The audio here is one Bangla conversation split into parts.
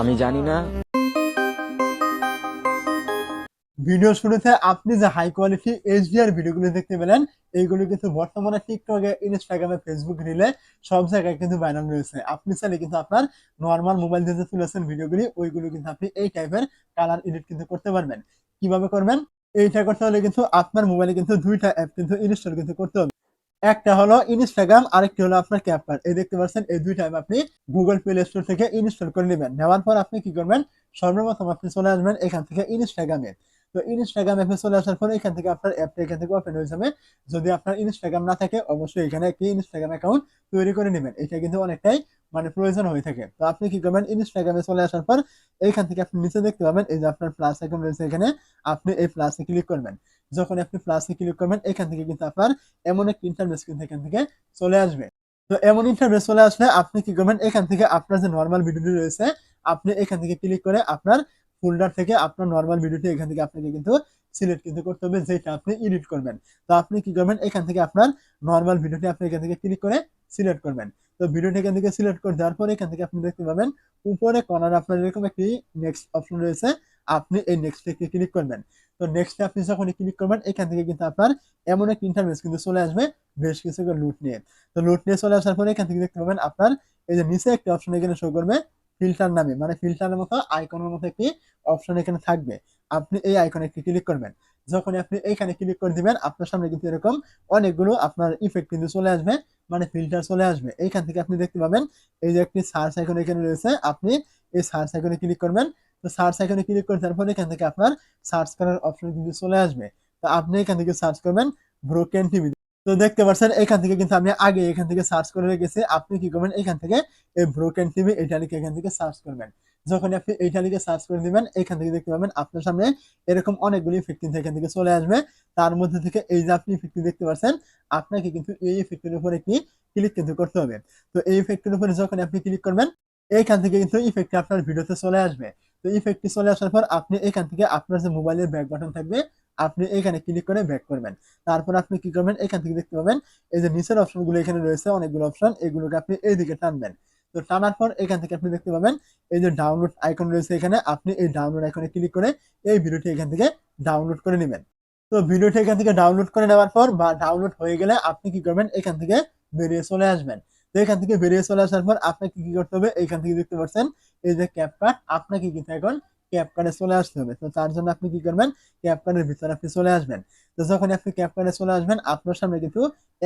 আমি জানি না। ভিডিও শুরুতে আপনি যে হাই কোয়ালিটি এইচডিআর ভিডিওগুলো দেখতে পেলেন, এইগুলো কিন্তু বর্তমানে টিকটকে ইনস্টাগ্রামে ফেসবুক রিলে সব জায়গায় কিন্তু ভাইরাল রয়েছে। আপনি চাইলে কিন্তু আপনার নর্মাল মোবাইল দিয়ে যে তুলেছেন ভিডিওগুলি, ওইগুলো কিন্তু আপনি এই টাইপের কালার এডিট কিন্তু করতে পারবেন। কীভাবে করবেন? এইটা করতে হলে কিন্তু আপনার মোবাইলে কিন্তু দুইটা অ্যাপ কিন্তু ইনস্টল কিন্তু করতে হবে। একটা হলো ইনস্টাগ্রাম আরেকটি হলো আপনার ক্যাপকার এই দেখতে পাচ্ছেন, এই দুই টাইম আপনি গুগল প্লে স্টোর থেকে ইনস্টল করে নেবেন। নেওয়ার পর আপনি কি করবেন? সর্বপ্রথম আপনি চলে আসবেন এখান থেকে ইনস্টাগ্রামে তো ইনস্টাগ্রাম অ্যাপে চলে আসার পরে এখান থেকে আপনার অ্যাপটা এখান থেকে ওপেন হয়ে যাবে। যদি আপনার ইনস্টাগ্রাম না থাকে, অবশ্যই এখানে একটি ইনস্টাগ্রাম অ্যাকাউন্ট তৈরি করে নেবেন। এটা কিন্তু অনেকটাই মানে প্রয়োজন হয়ে থাকে। তো আপনি কি করবেন? ইনস্টাগ্রামে চলে আসার পর এইখান থেকে আপনি নিচে দেখতে পাবেন, এই যে আপনার প্লাস আইকন রয়েছে এখানে, আপনি এই প্লাসে ক্লিক করবেন। যখন আপনি প্লাসে ক্লিক করবেন, এখান থেকে কিন্তু আপনার এমন একটি ইন্টারভেস কিন্তু এখান থেকে চলে আসবে। তো এমন ইন্টারভেস চলে আসলে আপনি কি করবেন? এখান থেকে আপনার যে নর্মাল ভিডিওটি রয়েছে, আপনি এখান থেকে ক্লিক করে আপনার ফোল্ডার থেকে আপনার নর্মাল ভিডিওটি এখান থেকে আপনাকে কিন্তু সিলেক্ট কিন্তু করতে হবে, যেটা আপনি এডিট করবেন। তো আপনি কি করবেন? এখান থেকে আপনার নর্মাল ভিডিওটি আপনি এখান থেকে ক্লিক করে সিলেক্ট করবেন। তো ভিডিওটি এখান থেকে সিলেক্ট করে দেওয়ার পরে এখান থেকে আপনি দেখতে পাবেন, উপরে কর্নার আপনার এরকম একটি নেক্সট অপশন রয়েছে, আপনি এই নেক্সটে ক্লিক করবেন। তো নেক্সটে আপনি যখন ক্লিক করবেন, এখান থেকে কিন্তু আপনার এমন একটা ইন্টারভেস কিন্তু চলে আসবে, বেশ কিছু লুট নিয়ে। তো লুট নিয়ে চলে আসার পরে এখান থেকে দেখতে পাবেন, আপনার এই যে নিচে একটা অপশন এখানে শো করবে ফিল্টার নামে মানে ফিল্টারের মতো আইকনের মতো একটি অপশন এখানে থাকবে। আপনি এই আইকনে একটি ক্লিক করবেন। যখন আপনি এইখানে ক্লিক করে দিবেন, আপনার সামনে কিন্তু এরকম অনেকগুলো আপনার ইফেক্ট কিন্তু চলে আসবে মানে ফিল্টার চলে আসবে। এইখান থেকে আপনি দেখতে পাবেন, এই যে একটি সার্চ আইকন এখানে রয়েছে, আপনি এই সার্চ আইকনে ক্লিক করবেন। তো সার্চ আইকনে ক্লিক করে তারপর এখান থেকে আপনার সার্চ করার অপশন কিন্তু চলে আসবে। তো আপনি এখান থেকে সার্চ করবেন ব্রোকেন টিভি তো দেখতে পাচ্ছেন, এখান থেকে কিন্তু আমি আগে এখান থেকে সার্চ করে রেখেছি। আপনি কি করবেন? এখান থেকে এই ব্রোকেন টিভি এটা লিখে এখান থেকে সার্চ করবেন। যখন আপনি এইটা লিখে সার্চ করে দিবেন এখান থেকে দেখতে পাবেন আপনার সামনে এরকম অনেকগুলি ইফেক্ট কিন্তু এখান থেকে চলে আসবে। তার মধ্যে থেকে এই যে আপনি ইফেক্ট দেখতে পাচ্ছেন, আপনাকে কিন্তু এই ইফেক্টের উপর একটি ক্লিক কিন্তু করতে হবে। তো এই ইফেক্টের উপরে যখন আপনি ক্লিক করবেন এইখান থেকে কিন্তু ইফেক্টটি আপনার ভিডিওতে চলে আসবে। তো ইফেক্টটি চলে আসার পর আপনি এখান থেকে আপনার যে মোবাইলের ব্যাক বাটন থাকবে আপনি এখানে ক্লিক করে ব্যাক করবেন। তারপর আপনি কি করবেন? এখান থেকে দেখতে পাবেন, এই যে নিচের অপশনগুলো এখানে রয়েছে, অনেকগুলো অপশন এগুলোকে আপনি এইদিকে টানবেন। তো টানার পর এখান থেকে আপনি দেখতে পাবেন, এই যে ডাউনলোড আইকন রয়েছে এখানে, আপনি এই ডাউনলোড আইকনে ক্লিক করে এই ভিডিওটি এখান থেকে ডাউনলোড করে নেবেন। তো ভিডিওটি এখান থেকে ডাউনলোড করে নেওয়ার পর বা ডাউনলোড হয়ে গেলে আপনি কি করবেন? এখান থেকে বেরিয়ে চলে আসবেন। তো এখান থেকে বেরিয়ে চলে আসার পর আপনাকে কি করতে হবে? এখান থেকে দেখতে পাচ্ছেন, এই যে ক্যাপকাট আপনাকে কিন্তু এখন ক্যাপকার্ডে চলে আসতে হবে। তো তার জন্য আপনি কি করবেন? ক্যাপকার্ডের ভিতরে আপনি চলে আসবেন। তো যখন আপনি ক্যাপকার্ডে চলে আসবেন, আপনার সামনে কিন্তু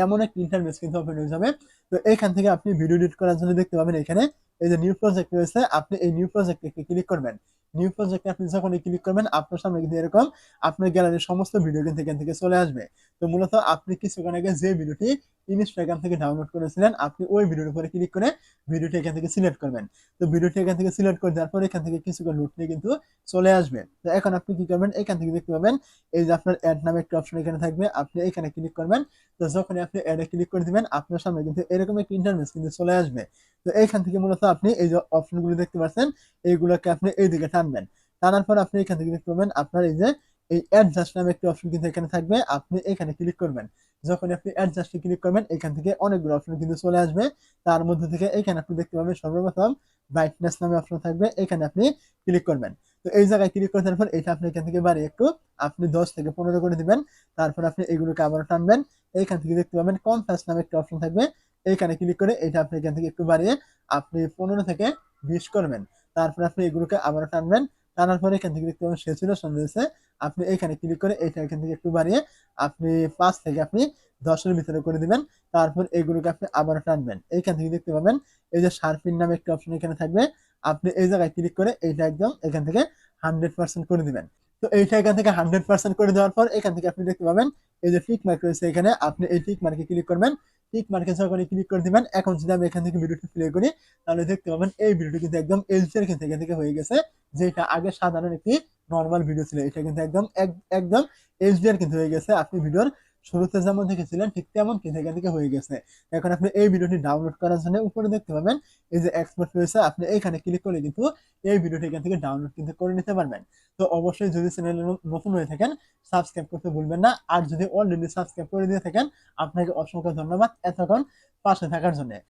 এমন এক ইন্টারভেস কিন্তু ওপেন হয়ে যাবে। তো এখান থেকে আপনি ভিডিও এডিট করার জন্য দেখতে পাবেন এখানে এই যে নিউ প্রজেক্ট রয়েছে, আপনি এই নিউ প্রজেক্টে ক্লিক করবেন। নিউ প্রজেক্টে আপনি যখন ক্লিক করবেন, আপনার সামনে কিন্তু এরকম আপনার গ্যালারির সমস্ত ভিডিও কিন্তু এখান থেকে চলে আসবে। তো মূলত আপনি কিছুক্ষণ আগে যে ভিডিওটি ইনস্টাগ্রাম থেকে ডাউনলোড করেছিলেন আপনি ওই ভিডিওর উপরে ক্লিক করে ভিডিওটি এখান থেকে সিলেক্ট করবেন। তো ভিডিওটি এখান থেকে সিলেক্ট করে দেওয়ার পর এখান থেকে কিছুক্ষণ লুট নিয়ে কিন্তু চলে আসবে। তো এখন আপনি কি করবেন? এখান থেকে দেখতে পাবেন, এই যে আপনার অ্যাড নামে একটা অপশন এখানে থাকবে। আপনি এখানে ক্লিক করবেন। তো যখন আপনি অ্যাডে ক্লিক করে দিবেন, আপনার সামনে কিন্তু এরকম একটা ইন্টারনেট কিন্তু চলে আসবে। তো এইখান থেকে মূলত আপনি এই যে অপশনগুলো দেখতে পাচ্ছেন, এইগুলোকে আপনি এইদিকে টানবেন। টানার পর আপনি এখান থেকে দেখতে পাবেন, আপনার এই যে এই অ্যাডজাস্ট নামে একটা অপশন কিন্তু এখানে থাকবে, আপনি এখানে ক্লিক করবেন। যখন আপনি অ্যাডজাস্টে ক্লিক করবেন, এখান থেকে অনেকগুলো অপশন কিন্তু চলে আসবে। তার মধ্যে থেকে এখানে আপনি দেখতে পাবেন সর্বপ্রথম ব্রাইটনেস নামে অপশন থাকবে, এখানে আপনি ক্লিক করবেন। তো এই জায়গায় ক্লিক করে দেওয়ার পর এটা আপনি এখান থেকে বাড়িয়ে একটু আপনি দশ থেকে পনেরো করে দিবেন। তারপর আপনি এগুলোকে আবার টানবেন। এইখান থেকে দেখতে পাবেন কনফারেন্স নামে একটা অপশন থাকবে। এইখানে ক্লিক করে এটা আপনি এখান থেকে একটু বাড়িয়ে আপনি পনেরো থেকে বিশ করবেন। তারপর আপনি এগুলোকে আবার টানবেন। টানার পরে এখান থেকে দেখতে পাবেন সেচুরেশন রয়েছে। আপনি এখানে ক্লিক করে এইটা এখান থেকে একটু বাড়িয়ে আপনি পাঁচ থেকে আপনি দশের ভিতরে করে দিবেন। তারপর এগুলোকে আপনি আবার টানবেন। এইখান থেকে দেখতে পাবেন, এই যে শার্পিন নামে একটা অপশন এখানে থাকবে। আপনি এই জায়গায় ক্লিক করে এইটা একদম এখান থেকে হান্ড্রেড পার্সেন্ট করে দিবেন। তো এইটা এখান থেকে হান্ড্রেড পার্সেন্ট করে দেওয়ার পর এখান থেকে আপনি দেখতে পাবেন, এই যে টিক মার্ক রয়েছে এখানে, আপনি এই টিক মার্কে ক্লিক করবেন। টিক মার্কে যখন ক্লিক করে দিবেন, এখন যদি আমি এখান থেকে ভিডিওটি প্লে করি, তাহলে দেখতে পাবেন এই ভিডিওটি কিন্তু একদম এইচডিআর কিন্তু এখান থেকে হয়ে গেছে। যেটা আগে সাধারণ একটি নর্মাল ভিডিও ছিল। এটা কিন্তু একদম এক- একদম এইচডিআর কিন্তু হয়ে গেছে। আপনি ভিডিওর শুরুতে যেমন দেখেছিলেন, ঠিক তেমন কিন্তু এখান থেকে হয়ে গেছে। এখন আপনি এই ভিডিওটি ডাউনলোড করার জন্য উপরে দেখতে পাবেন, এই যে এক্সপোর্ট রয়েছে, আপনি এখানে ক্লিক করে কিন্তু এই ভিডিওটি এখান থেকে ডাউনলোড কিন্তু করে নিতে পারবেন। তো অবশ্যই যদি চ্যানেলে নতুন হয়ে থাকেন সাবস্ক্রাইব করতে ভুলবেন না। আর যদি অলরেডি সাবস্ক্রাইব করে দিয়ে থাকেন, আপনাকে অসংখ্য ধন্যবাদ এতক্ষণ পাশে থাকার জন্য।